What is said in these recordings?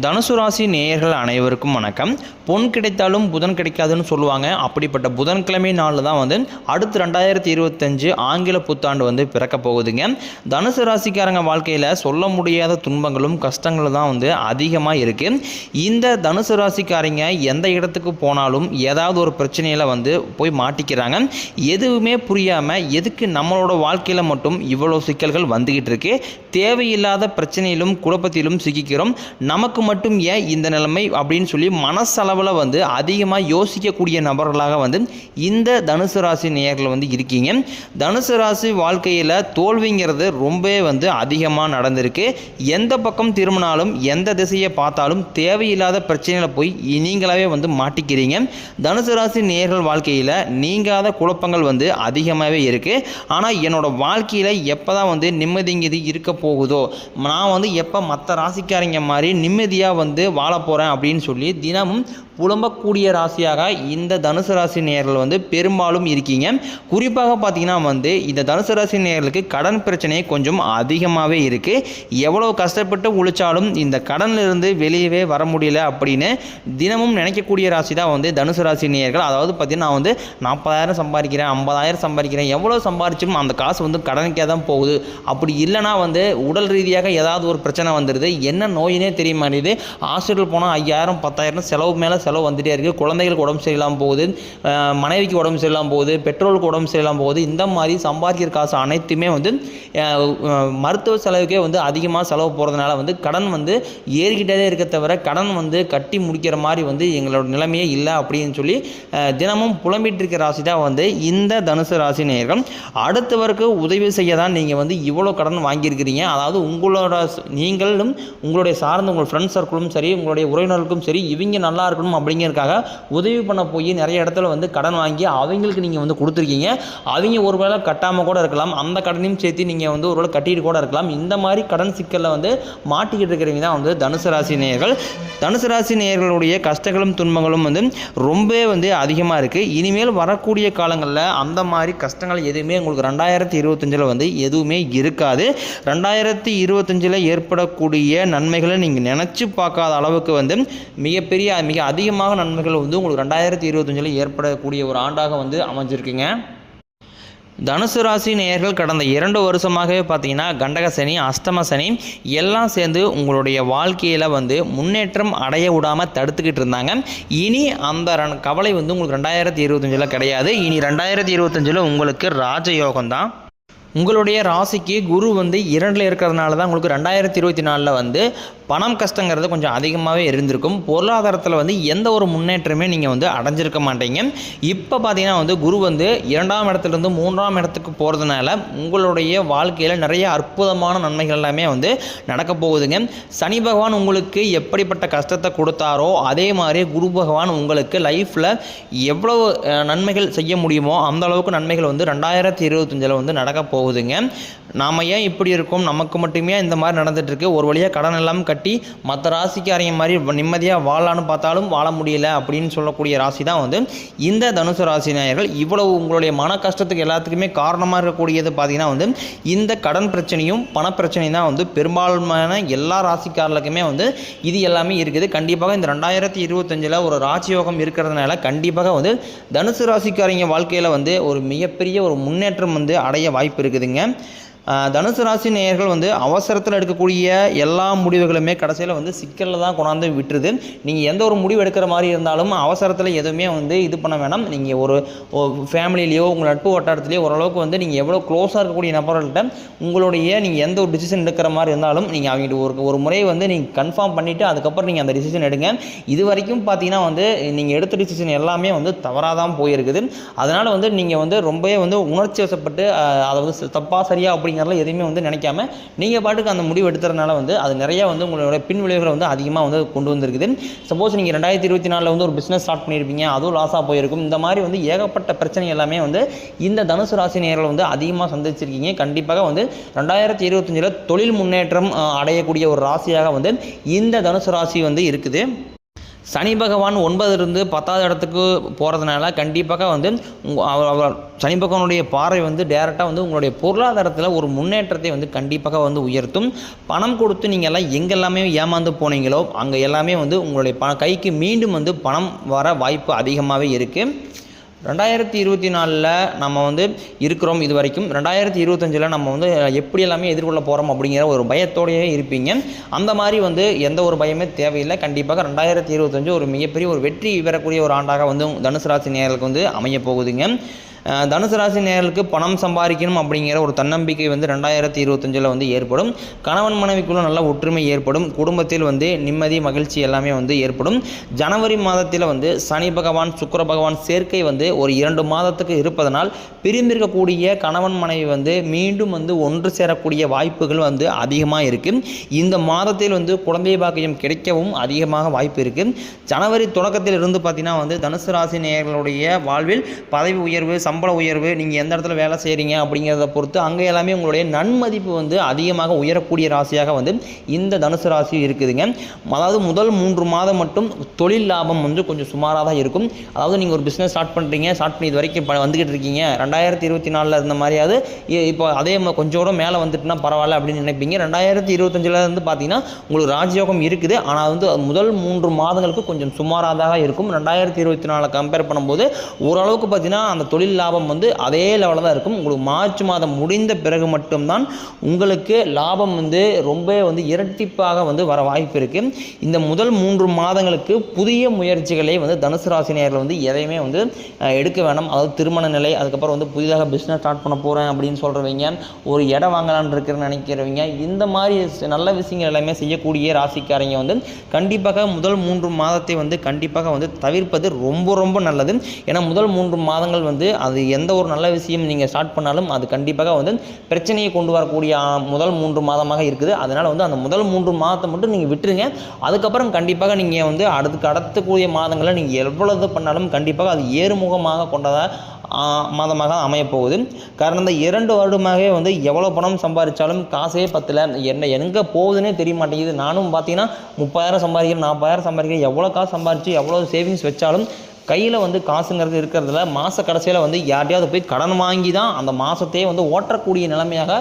தனுசு ராசி நேயர்கள் அனைவருக்கும் வணக்கம். பொன் கிடைத்தாலும் புதன் கிடைக்காதுன்னு சொல்லுவாங்க. அப்படிப்பட்ட புதன்கிழமை நாளில் தான் வந்து அடுத்து ரெண்டாயிரத்தி இருபத்தஞ்சு ஆங்கில புத்தாண்டு வந்து பிறக்க போகுதுங்க. தனுசு ராசிக்காரங்க வாழ்க்கையில் சொல்ல முடியாத துன்பங்களும் கஷ்டங்களும் தான் வந்து அதிகமாக இருக்குது இந்த தனுசு ராசிக்காரங்க எந்த இடத்துக்கு போனாலும் ஏதாவது ஒரு பிரச்சனையில் வந்து போய் மாட்டிக்கிறாங்க. எதுவுமே புரியாமல் எதுக்கு நம்மளோட வாழ்க்கையில் மட்டும் இவ்வளோ சிக்கல்கள் வந்துக்கிட்டு இருக்கு. தேவையில்லாத பிரச்சனையிலும் குழப்பத்திலும் சிக்கிக்கிறோம். நமக்கு மட்டும் ஏன் இந்த நிலைமை அப்படின்னு சொல்லி மனசளவில் வந்து அதிகமாக யோசிக்கக்கூடிய நபர்களாக வந்து இந்த தனுசு ராசி நேயர்கள் வந்து இருக்கீங்க. தனுசு ராசி வாழ்க்கையில் தோல்விங்கிறது ரொம்பவே வந்து அதிகமாக நடந்திருக்கு. எந்த பக்கம் திரும்பினாலும் எந்த திசையை பார்த்தாலும் தேவையில்லாத பிரச்சனையில் போய் நீங்களாகவே வந்து மாட்டிக்கிறீங்க. தனுசு ராசி நேயர்கள் வாழ்க்கையில் நீங்காத குழப்பங்கள் வந்து அதிகமாகவே இருக்குது ஆனால் என்னோட வாழ்க்கையில் எப்போ தான் வந்து நிம்மதிங்கிறது இருக்க போகுதோ நான் வந்து எப்போ மற்ற ராசிக்காரங்க மாதிரி நிம்மதி நிம்மதியாக வந்து வாழ போகிறேன் அப்படின்னு சொல்லி தினமும் புலம்பக்கூடிய ராசியாக இந்த தனுசு ராசி நேயர்கள் வந்து பெரும்பாலும் இருக்கீங்க. குறிப்பாக பார்த்தீங்கன்னா வந்து இந்த தனுசு ராசி நேயர்களுக்கு கடன் பிரச்சனை கொஞ்சம் அதிகமாகவே இருக்குது எவ்வளோ கஷ்டப்பட்டு உழைச்சாலும் இந்த கடன்லேருந்து வெளியவே வர முடியல அப்படின்னு தினமும் நினைக்கக்கூடிய ராசி தான் வந்து தனுசு ராசி நேயர்கள். அதாவது பார்த்தீங்கன்னா நான் வந்து நாற்பதாயிரம் சம்பாதிக்கிறேன் ஐம்பதாயிரம் சம்பாதிக்கிறேன் எவ்வளோ சம்பாதிச்சும் அந்த காசு வந்து கடனுக்கே தான் போகுது. அப்படி இல்லைனா வந்து உடல் ரீதியாக ஏதாவது ஒரு பிரச்சனை வந்துடுது என்ன நோயினே தெரிய மாட்டேங்குது. ஹாஸ்பிட்டல் போனால் ஐயாயிரம் பத்தாயிரம் செலவு மேலே செலவு வந்துகிட்டே இருக்குது குழந்தைகளுக்கு உடம்பு சரியில்லாமல் போகுது. மனைவிக்கு உடம்பு சரியில்லாமல் போகுது. பெட்ரோலுக்கு உடம்பு சரியில்லாமல் போகுது. இந்த மாதிரி சம்பாதிக்கிற காசு அனைத்துமே வந்து மருத்துவ செலவுக்கே வந்து அதிகமாக செலவு போகிறதுனால வந்து கடன் வந்து ஏறிக்கிட்டே இருக்க தவிர கடன் வந்து கட்டி முடிக்கிற மாதிரி வந்து எங்களோட நிலைமையே இல்லை அப்படின்னு சொல்லி தினமும் புலம்பிட்டு இருக்கிற ராசி தான் வந்து இந்த தனுசு ராசி நேயர்கள். அடுத்தவருக்கு உதவி செய்ய தான் நீங்கள் வந்து இவ்வளோ கடன் வாங்கியிருக்கிறீங்க. அதாவது உங்களோட நீங்களும் உங்களுடைய சார்ந்த உங்கள் ஃப்ரெண்ட்ஸ் சர்க்கிளும் சரி உங்களுடைய உறவினர்களுக்கும் சரி இவங்க நல்லா இருக்கணும் அப்படிங்கிறதுக்காக உதவி பண்ண போய் நிறைய இடத்துல வந்து கடன் வாங்கி அவங்களுக்கு நீங்கள் வந்து கொடுத்துருக்கீங்க. அவங்க ஒருவேளை கட்டாமல் கூட இருக்கலாம். அந்த கடனையும் சேர்த்து நீங்கள் வந்து ஒருவேளை கட்டிட்டு கூட இருக்கலாம். இந்த மாதிரி கடன் சிக்கலில் வந்து மாட்டிக்கிட்டு இருக்கிறவங்க தான் வந்து தனுசு ராசி நேயர்கள். தனுசு ராசி நேயர்களுடைய கஷ்டங்களும் துன்பங்களும் வந்து ரொம்பவே வந்து அதிகமாக இருக்குது இனிமேல் வரக்கூடிய காலங்களில் அந்த மாதிரி கஷ்டங்கள் எதுவுமே உங்களுக்கு ரெண்டாயிரத்தி இருபத்தஞ்சில் வந்து எதுவுமே இருக்காது. ரெண்டாயிரத்தி இருபத்தஞ்சில் ஏற்படக்கூடிய நன்மைகளை நீங்கள் நினச்சி பார்க்காத அளவுக்கு வந்து மிகப்பெரிய மிக அதிகமாக நன்மைகள் வந்து உங்களுக்கு ரெண்டாயிரத்தி இருபத்தஞ்சில் ஏற்படக்கூடிய ஒரு ஆண்டாக வந்து அமைஞ்சிருக்குங்க. தனுசு ராசி நேயர்கள் கடந்த இரண்டு வருஷமாகவே பார்த்தீங்கன்னா கண்டக சனி அஷ்டம சனி எல்லாம் சேர்ந்து உங்களுடைய வாழ்க்கையில் வந்து முன்னேற்றம் அடைய விடாமல் தடுத்துக்கிட்டு இருந்தாங்க. இனி அந்த ரன் கவலை வந்து உங்களுக்கு ரெண்டாயிரத்தி இருபத்தஞ்சில் கிடையாது. இனி ரெண்டாயிரத்தி இருபத்தஞ்சில் உங்களுக்கு ராஜயோகம் தான் உங்களுடைய ராசிக்கு குரு வந்து இரண்டில் இருக்கிறதுனால தான் உங்களுக்கு ரெண்டாயிரத்தி இருபத்தி நாலில் வந்து பணம் கஷ்டங்கிறது கொஞ்சம் அதிகமாகவே இருந்திருக்கும். பொருளாதாரத்தில் வந்து எந்த ஒரு முன்னேற்றமே நீங்கள் வந்து அடைஞ்சிருக்க மாட்டீங்க. இப்போ பார்த்தீங்கன்னா வந்து குரு வந்து இரண்டாம் இடத்துலேருந்து மூன்றாம் இடத்துக்கு போகிறதுனால உங்களுடைய வாழ்க்கையில் நிறைய அற்புதமான நன்மைகள் எல்லாமே வந்து நடக்க போகுதுங்க. சனி பகவான் உங்களுக்கு எப்படிப்பட்ட கஷ்டத்தை கொடுத்தாரோ அதே மாதிரி குரு பகவான் உங்களுக்கு லைஃப்பில் எவ்வளோ நன்மைகள் செய்ய முடியுமோ அந்த அளவுக்கு நன்மைகள் வந்து ரெண்டாயிரத்தி இருபத்தஞ்சில் வந்து நடக்க போகுதுங்க. நாம் ஏன் இப்படி இருக்கோம்? நமக்கு மட்டுமே இந்த மாதிரி நடந்துட்டுருக்கு. ஒரு வழியாக கடன் எல்லாம் கட்டி மற்ற ராசிக்காரங்க மாதிரி நிம்மதியாக வாழலான்னு பார்த்தாலும் வாழ முடியல அப்படின்னு சொல்லக்கூடிய ராசி தான் வந்து இந்த தனுசு ராசி நேயர்கள். இவ்வளவு உங்களுடைய மன கஷ்டத்துக்கு எல்லாத்துக்குமே காரணமாக இருக்கக்கூடியது பார்த்தீங்கன்னா வந்து இந்த கடன் பிரச்சனையும் பணப்பிரச்சனையும் தான் வந்து பெரும்பாலான எல்லா ராசிக்காரர்களுக்குமே வந்து இது எல்லாமே இருக்குது. கண்டிப்பாக இந்த ரெண்டாயிரத்தி இருபத்தஞ்சில் ஒரு ராஜயோகம் இருக்கிறதுனால கண்டிப்பாக வந்து தனுசு ராசிக்காரங்க வாழ்க்கையில் வந்து ஒரு மிகப்பெரிய ஒரு முன்னேற்றம் வந்து அடைய வாய்ப்பு இருக்குதுங்க. தனுசு ராசி நேயர்கள் வந்து அவசரத்தில் எடுக்கக்கூடிய எல்லா முடிவுகளுமே கடைசியில் வந்து சிக்கலில் தான் கொண்டாந்து விட்டுருது. நீங்கள் எந்த ஒரு முடிவு எடுக்கிற மாதிரி இருந்தாலும் அவசரத்தில் எதுவுமே வந்து இது பண்ண வேணாம். நீங்கள் ஒரு ஃபேமிலியிலையோ உங்கள் நட்பு வட்டாரத்துலையோ ஓரளவுக்கு வந்து நீங்கள் எவ்வளோ க்ளோஸாக இருக்கக்கூடிய நபர்கள்ட்ட உங்களுடைய நீங்கள் எந்த ஒரு டிசிஷன் எடுக்கிற மாதிரி இருந்தாலும் நீங்கள் அவங்ககிட்ட ஒரு ஒரு முறை வந்து நீங்கள் கன்ஃபார்ம் பண்ணிவிட்டு அதுக்கப்புறம் நீங்கள் அந்த டிசிஷன் எடுங்க. இது வரைக்கும் பார்த்தீங்கன்னா வந்து நீங்கள் எடுத்த டிசிஷன் எல்லாமே வந்து தவறாக தான் போயிருக்குது. அதனால் வந்து நீங்கள் வந்து ரொம்பவே வந்து உணர்ச்சி வசப்பட்டு அதை வந்து தப்பாக சரியாக அப்படி அப்படிங்கிறதுல எதையுமே வந்து நினைக்காம நீங்கள் பாட்டுக்கு அந்த முடிவு எடுத்துறதுனால வந்து அது நிறைய வந்து உங்களோட பின் விளைவுகளை வந்து அதிகமாக வந்து கொண்டு வந்திருக்குது. சப்போஸ் நீங்கள் ரெண்டாயிரத்தி இருபத்தி நாலில் வந்து ஒரு பிஸ்னஸ் ஸ்டார்ட் பண்ணியிருப்பீங்க அதுவும் லாஸாக போயிருக்கும். இந்த மாதிரி வந்து ஏகப்பட்ட பிரச்சனை எல்லாமே வந்து இந்த தனுசு ராசி நேரில் வந்து அதிகமாக சந்திச்சிருக்கீங்க. கண்டிப்பாக வந்து ரெண்டாயிரத்தி இருபத்தஞ்சில் தொழில் முன்னேற்றம் அடையக்கூடிய ஒரு ராசியாக வந்து இந்த தனுசு ராசி வந்து இருக்குது. சனி பகவான் ஒன்பதுலேருந்து பத்தாவது இடத்துக்கு போகிறதுனால கண்டிப்பாக வந்து அவர் அவர் சனி பகவானுடைய பார்வை வந்து டேரெக்டாக வந்து உங்களுடைய பொருளாதாரத்தில் ஒரு முன்னேற்றத்தை வந்து கண்டிப்பாக வந்து உயர்த்தும். பணம் கொடுத்து நீங்கள் எல்லாம் எங்கெல்லாமே ஏமாந்து போனீங்களோ அங்கே எல்லாமே வந்து உங்களுடைய பண கைக்கு மீண்டும் வந்து பணம் வர வாய்ப்பு அதிகமாகவே இருக்குது ரெண்டாயிரத்தி இருபத்தி நாலில் நம்ம வந்து இருக்கிறோம் இது வரைக்கும் ரெண்டாயிரத்தி இருபத்தஞ்சில் நம்ம வந்து எப்படி எல்லாமே எதிர்கொள்ள போகிறோம் அப்படிங்கிற ஒரு பயத்தோடயே இருப்பீங்க. அந்த மாதிரி வந்து எந்த ஒரு பயமே தேவையில்லை. கண்டிப்பாக ரெண்டாயிரத்தி இருபத்தஞ்சு ஒரு மிகப்பெரிய ஒரு வெற்றி பெறக்கூடிய ஒரு ஆண்டாக வந்து தனுசு ராசி நேர்களுக்கு வந்து அமைய போகுதுங்க. தனுசு ராசி நேர்களுக்கு பணம் சம்பாதிக்கணும் அப்படிங்கிற ஒரு தன்னம்பிக்கை வந்து ரெண்டாயிரத்தி இருபத்தஞ்சில் வந்து ஏற்படும். கணவன் மனைவிக்குள்ள நல்ல ஒற்றுமை ஏற்படும். குடும்பத்தில் வந்து நிம்மதி மகிழ்ச்சி எல்லாமே வந்து ஏற்படும். ஜனவரி மாதத்தில் வந்து சனி பகவான் சுக்கர பகவான் சேர்க்கை வந்து ஒரு இரண்டு மாதத்துக்கு இருப்பதனால் பிரிந்திருக்கக்கூடிய கணவன் மனைவி வந்து மீண்டும் வந்து ஒன்று சேரக்கூடிய வாய்ப்புகள் வந்து அதிகமாக இருக்குது இந்த மாதத்தில் வந்து குழந்தை பாக்கியம் கிடைக்கவும் அதிகமாக வாய்ப்பு இருக்குது ஜனவரி தொடக்கத்தில் இருந்து பார்த்தீங்கன்னா வந்து தனுசு ராசி நேயர்களுடைய வாழ்வில் பதவி உயர்வு சம்பள உயர்வு நீங்கள் எந்த இடத்துல வேலை செய்கிறீங்க அப்படிங்கிறத பொறுத்து அங்கே எல்லாமே உங்களுடைய நன்மதிப்பு வந்து அதிகமாக உயரக்கூடிய ராசியாக வந்து இந்த தனுசு ராசி இருக்குதுங்க. அதாவது முதல் மூன்று மாதம் மட்டும் தொழில் லாபம் வந்து கொஞ்சம் சுமாராக தான் இருக்கும். அதாவது நீங்கள் ஒரு பிஸ்னஸ் ஸ்டார்ட் பண்ணுறீங்க ஸ்டார்ட் பண்ணி இது வரைக்கும் வந்துக்கிட்டு இருக்கீங்க. ரெண்டாயிரத்தி இருபத்தி நாலில் இருந்த மாதிரியாவது இப்போ அதே ம- கொஞ்சம் கூட மேலே வந்துட்டுனா பரவாயில்ல அப்படின்னு நினைப்பீங்க. ரெண்டாயிரத்தி இருபத்தஞ்சில் இருந்து பார்த்தீங்கன்னா உங்களுக்கு ராஜயோகம் இருக்குது. ஆனால் வந்து முதல் மூன்று மாதங்களுக்கு கொஞ்சம் சுமாராக தான் இருக்கும். ரெண்டாயிரத்தி இருபத்தி நாலில் கம்பேர் பண்ணும்போது ஓரளவுக்கு பார்த்தீங்கன்னா அந்த தொழில் லாபம் வந்து அதே லெவலில் தான் இருக்கும். உங்களுக்கு மார்ச் மாதம் முடிந்த பிறகு மட்டும்தான் உங்களுக்கு லாபம் வந்து ரொம்ப வந்து இரட்டிப்பாக வந்து வர வாய்ப்பு இருக்குது இந்த முதல் மூன்று மாதங்களுக்கு புதிய முயற்சிகளை வந்து தனுசு ராசினியர்கள் வந்து எதையுமே வந்து எடுக்க வேணாம். அதாவது திருமண நிலை அதுக்கப்புறம் வந்து புதிதாக பிஸ்னஸ் ஸ்டார்ட் பண்ண போகிறேன் அப்படின்னு சொல்கிறவங்க ஒரு இடம் வாங்கலாம்னு இருக்கிறேன்னு நினைக்கிறவங்க இந்த மாதிரி நல்ல விஷயங்கள் எல்லாமே செய்யக்கூடிய ராசிக்காரங்க வந்து கண்டிப்பாக முதல் மூன்று மாதத்தை வந்து கண்டிப்பாக வந்து தவிர்ப்பது ரொம்ப ரொம்ப நல்லது. ஏன்னா முதல் மூன்று மாதங்கள் வந்து அது அது எந்த ஒரு நல்ல விஷயம் நீங்கள் ஸ்டார்ட் பண்ணாலும் அது கண்டிப்பாக வந்து பிரச்சனையை கொண்டு வரக்கூடிய முதல் மூன்று மாதமாக இருக்குது. அதனால் வந்து அந்த முதல் மூன்று மாதத்தை மட்டும் நீங்கள் விட்டுருங்க. அதுக்கப்புறம் கண்டிப்பாக நீங்கள் வந்து அடுத்துக்கு அடுத்தக்கூடிய மாதங்களில் நீங்கள் எவ்வளவு பண்ணாலும் கண்டிப்பாக அது ஏறுமுகமாக கொண்டதாக மாதமாக அமையப்போகுது கடந்த காரணம் இந்த இரண்டு வருடமாகவே வந்து எவ்வளோ பணம் சம்பாதிச்சாலும் காசே பத்தில். என்ன எங்கே போகுதுன்னே தெரிய மாட்டேங்குது. நானும் பார்த்தீங்கன்னா முப்பதாயிரம் சம்பாதிக்கிறேன் நாற்பதாயிரம் சம்பாதிக்கிறேன். எவ்வளோ காசு சம்பாதிச்சு எவ்வளோ சேவிங்ஸ் வச்சாலும் கையில் வந்து காசுங்கிறது இருக்கிறதுல மாத கடைசியில் வந்து யார்ட்டையாவது போய் கடன் வாங்கி தான் அந்த மாதத்தையே வந்து ஓட்டக்கூடிய நிலைமையாக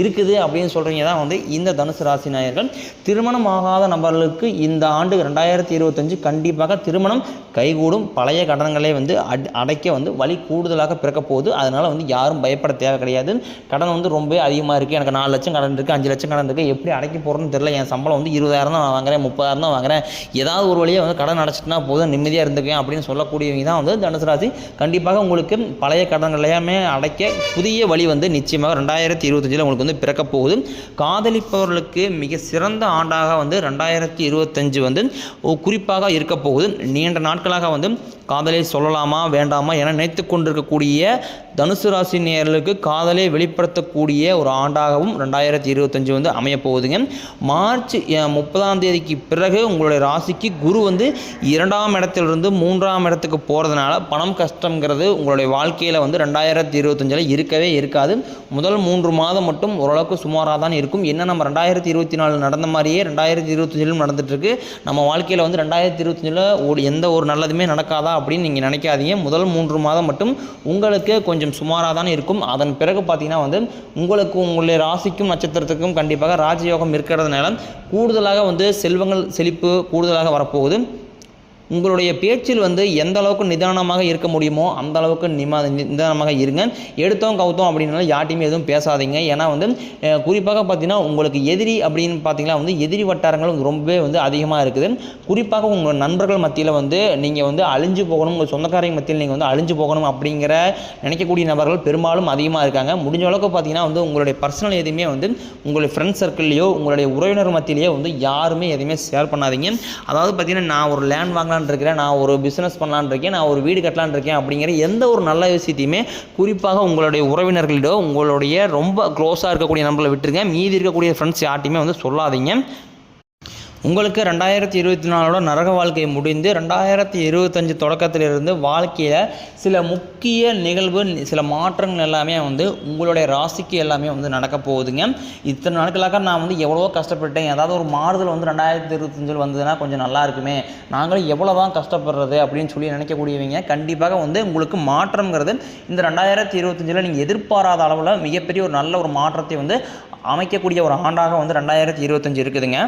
இருக்குது அப்படின்னு சொல்கிறீங்க தான் வந்து இந்த தனுசு ராசி நாயர்கள். திருமணம் ஆகாத நபர்களுக்கு இந்த ஆண்டு ரெண்டாயிரத்தி இருபத்தஞ்சு கண்டிப்பாக திருமணம் கைகூடும். பழைய கடன்களை வந்து அட் அடைக்க வந்து வழி கூடுதலாக பிறக்க போகுது. அதனால் வந்து யாரும் பயப்பட தேவை கிடையாது. கடன் வந்து ரொம்ப அதிகமாக இருக்குது எனக்கு நாலு லட்சம் கடன் இருக்குது அஞ்சு லட்சம் கடன் இருக்குது எப்படி அடைக்க போகிறோன்னு தெரியல. என் சம்பளம் வந்து இருபதாயிரம் தான் நான் வாங்குறேன் முப்பதாயிரம் தான் வாங்குறேன். ஏதாவது ஒரு வழியாக வந்து கடன் அடைச்சிட்டுனா போதும் நிம்மதியாக இருந்துக்கேன் அப்படின்னு சொல்ல வரக்கூடியவங்க தான் வந்து தனுசு ராசி. கண்டிப்பாக உங்களுக்கு பழைய கடன்கள் எல்லாமே அடைக்க புதிய வழி வந்து நிச்சயமாக ரெண்டாயிரத்தி இருபத்தஞ்சில் உங்களுக்கு வந்து பிறக்க போகுது. காதலிப்பவர்களுக்கு மிக சிறந்த ஆண்டாக வந்து ரெண்டாயிரத்தி இருபத்தஞ்சு வந்து குறிப்பாக இருக்க போகுது. நீண்ட நாட்களாக வந்து காதலை சொல்லலாமா வேண்டாமா என நினைத்து கொண்டிருக்கக்கூடிய தனுசு ராசி நேர்களுக்கு காதலை வெளிப்படுத்தக்கூடிய ஒரு ஆண்டாகவும் ரெண்டாயிரத்தி இருபத்தஞ்சு வந்து அமையப்போகுதுங்க. மார்ச் முப்பதாம் தேதிக்கு பிறகு உங்களுடைய ராசிக்கு குரு வந்து இரண்டாம் இடத்திலிருந்து மூன்றாம் இடத்துக்கு போகிறதுனால பணம் கஷ்டங்கிறது உங்களுடைய வாழ்க்கையில் வந்து ரெண்டாயிரத்தி இருபத்தஞ்சில் இருக்கவே இருக்காது. முதல் மூன்று மாதம் மட்டும் ஓரளவுக்கு சுமாராக தான் இருக்கும். என்ன நம்ம ரெண்டாயிரத்தி இருபத்தி நாலு நடந்த மாதிரியே ரெண்டாயிரத்தி இருபத்தஞ்சிலும் நடந்துட்டுருக்கு நம்ம வாழ்க்கையில் வந்து ரெண்டாயிரத்தி இருபத்தஞ்சில் ஒரு எந்த ஒரு நல்லதுமே நடக்காதா அப்படின்னு நீங்கள் நினைக்காதீங்க. முதல் மூன்று மாதம் மட்டும் உங்களுக்கு கொஞ்சம் சுமாராக தான் இருக்கும். அதன் பிறகு பார்த்தீங்கன்னா வந்து உங்களுக்கு உங்களுடைய ராசிக்கும் நட்சத்திரத்துக்கும் கண்டிப்பாக ராஜயோகம் இருக்கிறதுனால கூடுதலாக வந்து செல்வங்கள் செழிப்பு கூடுதலாக வரப்போகுது. உங்களுடைய பேச்சில் வந்து எந்த அளவுக்கு நிதானமாக இருக்க முடியுமோ அந்த அளவுக்கு நிமா நிதானமாக இருங்க. எடுத்தோம் கவுத்தோம் அப்படின்னால யார்ட்டையுமே எதுவும் பேசாதீங்க. ஏன்னா வந்து குறிப்பாக பார்த்தீங்கன்னா உங்களுக்கு எதிரி அப்படின்னு பார்த்தீங்கன்னா வந்து எதிரி வட்டாரங்கள் வந்து ரொம்பவே வந்து அதிகமாக இருக்குது. குறிப்பாக உங்கள் நண்பர்கள் மத்தியில் வந்து நீங்கள் வந்து அழிஞ்சு போகணும் உங்கள் சொந்தக்காரங்க மத்தியில் நீங்கள் வந்து அழிஞ்சு போகணும் அப்படிங்கிற நினைக்கக்கூடிய நபர்கள் பெரும்பாலும் அதிகமாக இருக்காங்க. முடிஞ்ச அளவுக்கு பார்த்தீங்கன்னா வந்து உங்களுடைய பர்சனல் எதுவுமே வந்து உங்களுடைய ஃப்ரெண்ட்ஸ் சர்க்கிள்லையோ உங்களுடைய உறவினர் மத்தியிலேயோ வந்து யாருமே எதுவுமே ஷேர் பண்ணாதீங்க. அதாவது பார்த்தீங்கன்னா நான் ஒரு லேண்ட் இருக்கிறேன் நான் ஒரு பிஸ்னஸ் பண்ணலான் இருக்கேன் நான் ஒரு வீடு கட்டலான் இருக்கேன் அப்படிங்கிற எந்த ஒரு நல்ல விஷயத்தையுமே குறிப்பாக உங்களுடைய உறவினர்களிடோ உங்களுடைய ரொம்ப க்ளோஸாக இருக்கக்கூடிய நம்பரில் விட்டுருங்க. மீதி இருக்கக்கூடிய ஃப்ரெண்ட்ஸ் யார்ட்டையுமே வந்து சொல்லாதீங்க. உங்களுக்கு ரெண்டாயிரத்தி இருபத்தி நாலோட நரக வாழ்க்கை முடிந்து ரெண்டாயிரத்தி இருபத்தஞ்சு தொடக்கத்திலிருந்து வாழ்க்கையில் சில முக்கிய நிகழ்வு சில மாற்றங்கள் எல்லாமே வந்து உங்களுடைய ராசிக்கு எல்லாமே வந்து நடக்க போகுதுங்க. இத்தனை நாட்களாக நான் வந்து எவ்வளோ கஷ்டப்பட்டேன். ஏதாவது ஒரு மாறுதல் வந்து ரெண்டாயிரத்தி இருபத்தஞ்சில் வந்ததுன்னா கொஞ்சம் நல்லா இருக்குமே. நாங்களும் எவ்வளோ தான் கஷ்டப்படுறது அப்படின்னு சொல்லி நினைக்கக்கூடியவங்க கண்டிப்பாக வந்து உங்களுக்கு மாற்றங்கிறது இந்த ரெண்டாயிரத்தி இருபத்தஞ்சில் நீங்கள் எதிர்பாராத அளவில் மிகப்பெரிய ஒரு நல்ல ஒரு மாற்றத்தை வந்து அமைக்கக்கூடிய ஒரு ஆண்டாக வந்து ரெண்டாயிரத்தி இருபத்தஞ்சு இருக்குதுங்க.